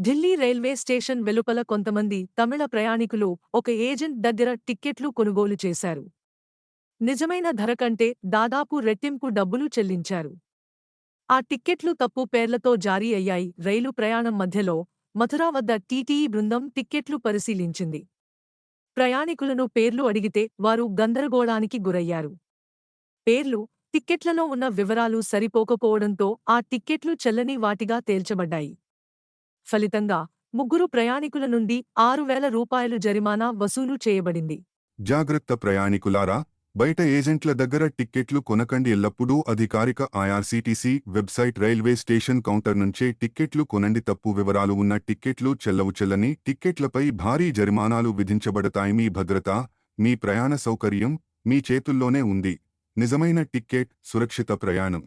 Delhi railway station వెలుపల కొంతమంది తమిళ ప్రయాణికులు ఒక ఏజెంట్ దగ్గర టిక్కెట్లు కొనుగోలు చేశారు. నిజమైన ధర కంటే దాదాపు రెట్టింపు డబ్బులు చెల్లించారు. ఆ టిక్కెట్లు తప్పు పేర్లతో జారీ అయ్యాయి. రైలు ప్రయాణం మధ్యలో మథురా వద్ద టీటీఈ బృందం టిక్కెట్లు పరిశీలించింది. ప్రయాణికులను పేర్లు అడిగితే వారు గందరగోళానికి గురయ్యారు. పేర్లు టిక్కెట్లలో ఉన్న వివరాలు సరిపోకపోవడంతో ఆ టిక్కెట్లు చెల్లని వాటిగా తేల్చబడ్డాయి. ఫలితంగా ముగ్గురు ప్రయాణికుల నుండి ఆరు వేల రూపాయలు జరిమానా వసూలు చేయబడింది. జాగ్రత్త ప్రయాణికులారా బయట ఏజెంట్ల దగ్గర టిక్కెట్లు కొనకండి ఎల్లప్పుడూ అధికారిక IRCTC website railway station counter నుంచే టిక్కెట్లు కొనండి. తప్పు వివరాలు ఉన్న టిక్కెట్లు చెల్లవు చెల్లని టిక్కెట్లపై భారీ జరిమానాలు విధించబడతాయి. మీ భద్రత మీ ప్రయాణ సౌకర్యం మీ చేతుల్లోనే ఉంది. నిజమైన టిక్కెట్ సురక్షిత ప్రయాణం.